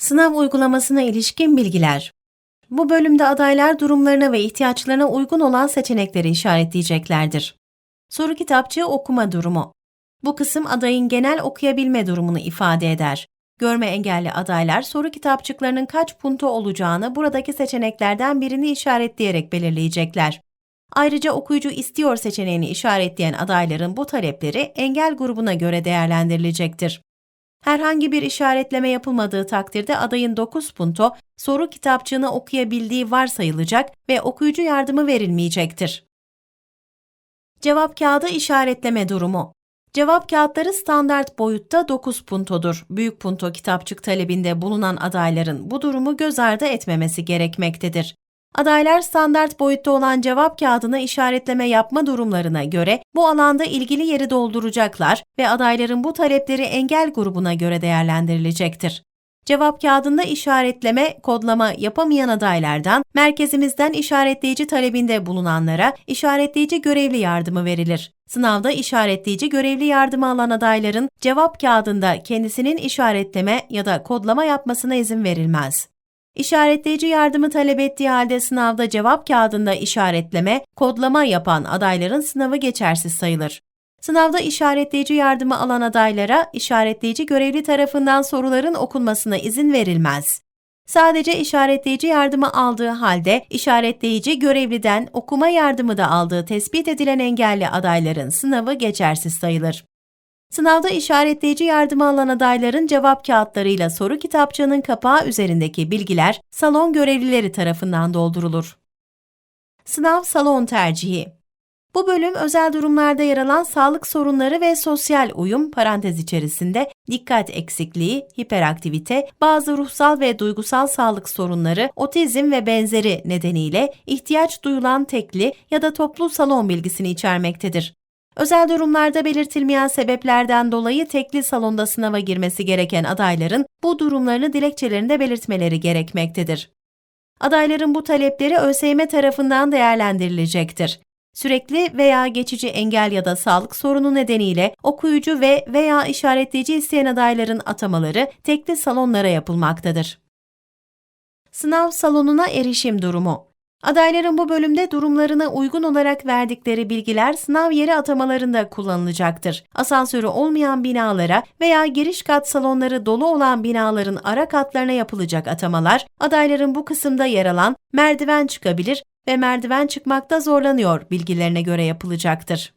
Sınav uygulamasına ilişkin bilgiler. Bu bölümde adaylar durumlarına ve ihtiyaçlarına uygun olan seçenekleri işaretleyeceklerdir. Soru kitapçığı okuma durumu. Bu kısım adayın genel okuyabilme durumunu ifade eder. Görme engelli adaylar soru kitapçıklarının kaç punto olacağını buradaki seçeneklerden birini işaretleyerek belirleyecekler. Ayrıca okuyucu istiyor seçeneğini işaretleyen adayların bu talepleri engel grubuna göre değerlendirilecektir. Herhangi bir işaretleme yapılmadığı takdirde adayın 9 punto soru kitapçığını okuyabildiği varsayılacak ve okuyucu yardımı verilmeyecektir. Cevap kağıdı işaretleme durumu. Cevap kağıtları standart boyutta 9 puntodur. Büyük punto kitapçık talebinde bulunan adayların bu durumu göz ardı etmemesi gerekmektedir. Adaylar standart boyutta olan cevap kağıdına işaretleme yapma durumlarına göre bu alanda ilgili yeri dolduracaklar ve adayların bu talepleri engel grubuna göre değerlendirilecektir. Cevap kağıdında işaretleme, kodlama yapamayan adaylardan merkezimizden işaretleyici talebinde bulunanlara işaretleyici görevli yardımı verilir. Sınavda işaretleyici görevli yardımı alan adayların cevap kağıdında kendisinin işaretleme ya da kodlama yapmasına izin verilmez. İşaretleyici yardımı talep ettiği halde sınavda cevap kağıdında işaretleme, kodlama yapan adayların sınavı geçersiz sayılır. Sınavda işaretleyici yardımı alan adaylara işaretleyici görevli tarafından soruların okunmasına izin verilmez. Sadece işaretleyici yardımı aldığı halde işaretleyici görevliden okuma yardımı da aldığı tespit edilen engelli adayların sınavı geçersiz sayılır. Sınavda işaretleyici yardımı alan adayların cevap kağıtlarıyla soru kitapçığının kapağı üzerindeki bilgiler salon görevlileri tarafından doldurulur. Sınav salon tercihi bu bölüm özel durumlarda yer alan sağlık sorunları ve sosyal uyum parantez içerisinde dikkat eksikliği, hiperaktivite, bazı ruhsal ve duygusal sağlık sorunları, otizm ve benzeri nedeniyle ihtiyaç duyulan tekli ya da toplu salon bilgisini içermektedir. Özel durumlarda belirtilmeyen sebeplerden dolayı tekli salonda sınava girmesi gereken adayların bu durumlarını dilekçelerinde belirtmeleri gerekmektedir. Adayların bu talepleri ÖSYM tarafından değerlendirilecektir. Sürekli veya geçici engel ya da sağlık sorunu nedeniyle okuyucu ve veya işaretleyici isteyen adayların atamaları tekli salonlara yapılmaktadır. Sınav salonuna erişim durumu Adayların bu bölümde durumlarına uygun olarak verdikleri bilgiler sınav yeri atamalarında kullanılacaktır. Asansörü olmayan binalara veya giriş kat salonları dolu olan binaların ara katlarına yapılacak atamalar, adayların bu kısımda yer alan merdiven çıkabilir ve merdiven çıkmakta zorlanıyor bilgilerine göre yapılacaktır.